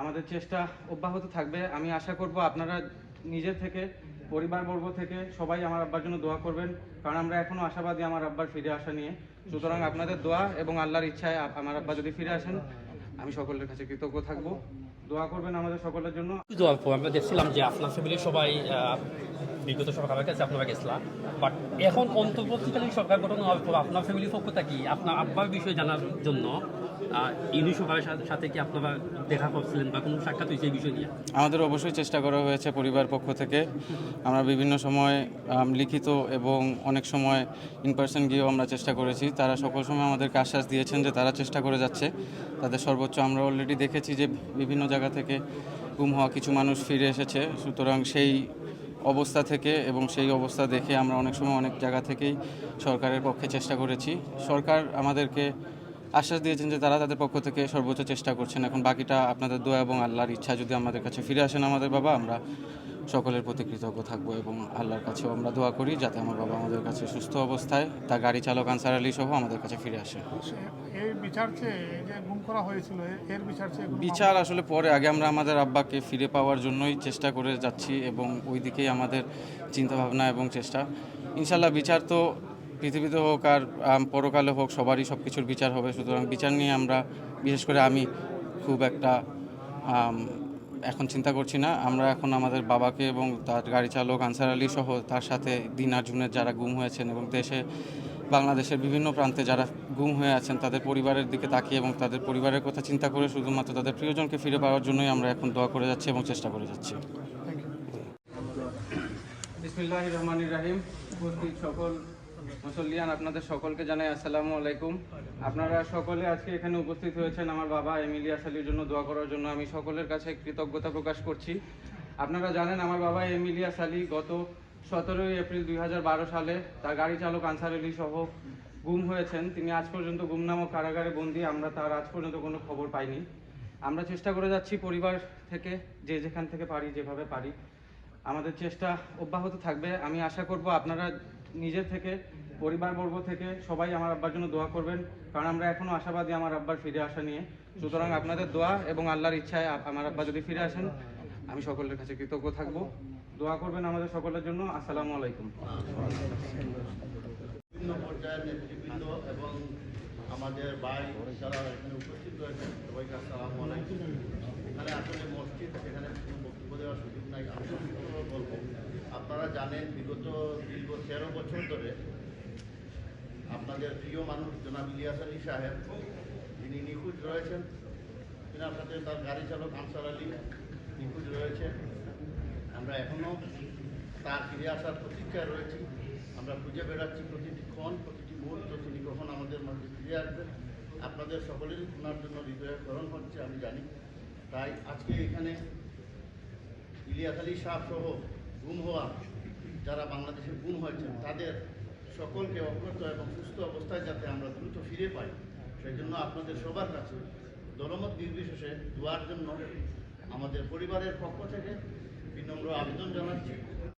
আমাদের চেষ্টা অব্যাহত থাকবে। আমি আশা করব আপনারা নিজের থেকে, পরিবারবর্গ থেকে সবাই আমার আব্বার জন্য দোয়া করবেন, কারণ আমরা এখনও আশাবাদী আমার আব্বার ফিরে আসা নিয়ে। সুতরাং আপনাদের দোয়া এবং আল্লাহর ইচ্ছায় আমার আব্বা যদি ফিরে আসেন, আমি সকলের কাছে কৃতজ্ঞ থাকব। দোয়া করবেন আমাদের সকলের জন্য। আমরা দেখছিলাম যে আপনার ফ্যামিলির সবাই বিগত সরকারের কাছে আপনারা গেছিলাম বাট এখন অন্তর্বর্তীকালীন সরকার গঠন হওয়ার পর আপনার ফ্যামিলির পক্ষ থেকে আপনার আব্বার বিষয়ে জানার জন্য ইউনি সরকারের সাথে কি আপনারা দেখা করছিলেন বা কোনো সাক্ষাৎ হয়েছে এই বিষয় নিয়ে? আমাদের অবশ্যই চেষ্টা করা হয়েছে পরিবার পক্ষ থেকে। আমরা বিভিন্ন সময় লিখিত এবং অনেক সময় ইন পার্সন গিয়েও আমরা চেষ্টা করেছি। তারা সকল সময় আমাদেরকে আশ্বাস দিয়েছেন যে তারা চেষ্টা করে যাচ্ছে। তাদের সর্বোচ্চ আমরা অলরেডি দেখেছি যে বিভিন্ন জায়গা থেকে গুম হওয়া কিছু মানুষ ফিরে এসেছে। সুতরাং সেই অবস্থা থেকে এবং সেই অবস্থা দেখে আমরা অনেক সময় অনেক জায়গা থেকেই সরকারের পক্ষে চেষ্টা করেছি। সরকার আমাদেরকে আশ্বাস দিয়েছেন যে তারা তাদের পক্ষ থেকে সর্বোচ্চ চেষ্টা করছেন। এখন বাকিটা আপনাদের দোয়া এবং আল্লাহর ইচ্ছা যদি আমাদের কাছে ফিরে আসেন আমাদের বাবা, আমরা সকলের প্রতি কৃতজ্ঞ থাকব এবং আল্লাহর কাছেও আমরা দোয়া করি যাতে আমার বাবা আমাদের কাছে সুস্থ অবস্থায় তার গাড়ি চালক আনসার আলী সহ আমাদের কাছে ফিরে আসে। এই বিচার যে গুম করা হয়েছিল এর বিচার বিচার আসলে পরে আগে আমরা আমাদের আব্বাকে ফিরে পাওয়ার জন্যই চেষ্টা করে যাচ্ছি এবং ওই দিকেই আমাদের চিন্তাভাবনা এবং চেষ্টা। ইনশাল্লাহ বিচার তো পৃথিবীতে হোক আর পরকালে হোক সবারই সব কিছুর বিচার হবে। সুতরাং বিচার নিয়ে আমরা বিশেষ করে আমি খুব একটা এখন চিন্তা করছি না। আমরা এখন আমাদের বাবাকে এবং তার গাড়ি চালক আনসার আলী সহ তার সাথে দিন আর্জুনের যারা গুম হয়েছেন এবং দেশে, বাংলাদেশের বিভিন্ন প্রান্তে যারা গুম হয়ে আছেন, তাদের পরিবারের দিকে তাকিয়ে এবং তাদের পরিবারের কথা চিন্তা করে শুধুমাত্র তাদের প্রিয়জনকে ফিরে পাওয়ার জন্যই আমরা এখন দোয়া করে যাচ্ছি এবং চেষ্টা করে যাচ্ছি। উপস্থিত সকল মুসল্লিয়ান, আপনাদের সকলকে জানাই আসসালামু আলাইকুম। আপনারা সকলে আজকে এখানে উপস্থিত হয়েছেন আমার বাবা এমিলিয়াস আলীর জন্য দোয়া করার জন্য। আমি সকলের কাছে কৃতজ্ঞতা প্রকাশ করছি। আপনারা জানেন, আমার বাবা এমিলিয়াস আলী গত সতেরোই এপ্রিল দুই হাজার বারো সালে তার গাড়ি চালক আনসার আলী সহ গুম হয়েছেন। তিনি আজ পর্যন্ত গুমনামক কারাগারে বন্দি। আমরা তার আজ পর্যন্ত কোনো খবর পাইনি। আমরা চেষ্টা করে যাচ্ছি পরিবার থেকে, যে যেখান থেকে পারি, যেভাবে পারি। আমাদের চেষ্টা অব্যাহত থাকবে। আমি আশা করব আপনারা নিজের থেকে পরিবারবর্গ থেকে সবাই আমার আব্বার জন্য দোয়া করবেন, কারণ আমরা এখনও আশাবাদী আমার আব্বার ফিরে আসা নিয়ে। সুতরাং আপনাদের দোয়া এবং আল্লাহর ইচ্ছায় আমার আব্বা যদি ফিরে আসেন, আমি সকলের কাছে কৃতজ্ঞ থাকব। দোয়া করবেন আমাদের সকলের জন্য। আসসালামু আলাইকুম। এবং আমাদের ভাই এখানে উপস্থিত রয়েছেন, সবাইকে আলাইকুম। এখানে আসলে মসজিদ কোনো বক্তব্য দেওয়ার সুযোগ নাই। আমি আপনারা জানেন দীর্ঘ তেরো বছর ধরে আপনাদের প্রিয় মানুষ জনাব ইলিয়াস আলী সাহেব, যিনি নিখোঁজ রয়েছেন। তিনার সাথে তার গাড়ি চালক আনসার আলী নিখোঁজ রয়েছে আমরা এখনও তার ফিরে আসার প্রতীক্ষায় রয়েছি। আমরা খুঁজে বেড়াচ্ছি প্রতিটি ক্ষণ, প্রতিটি মুহূর্ত। তিনি কখন আমাদের মধ্যে ফিরে আসবেন? আপনাদের সকলেরই ওনার জন্য হৃদয়করণ হচ্ছে, আমি জানি। তাই আজকে এখানে ইলিয়াস আলী শাহ সহ গুম হওয়া যারা বাংলাদেশে গুণ হয়েছেন, তাদের সকলকে অপ্রত এবং সুস্থ অবস্থায় যাতে আমরা দ্রুত ফিরে পাই। সেই জন্য আপনাদের সবার কাছে দলমত নির্বিশেষে দোয়ার জন্য আমাদের পরিবারের পক্ষ থেকে বিনম্র আবেদন জানাচ্ছি।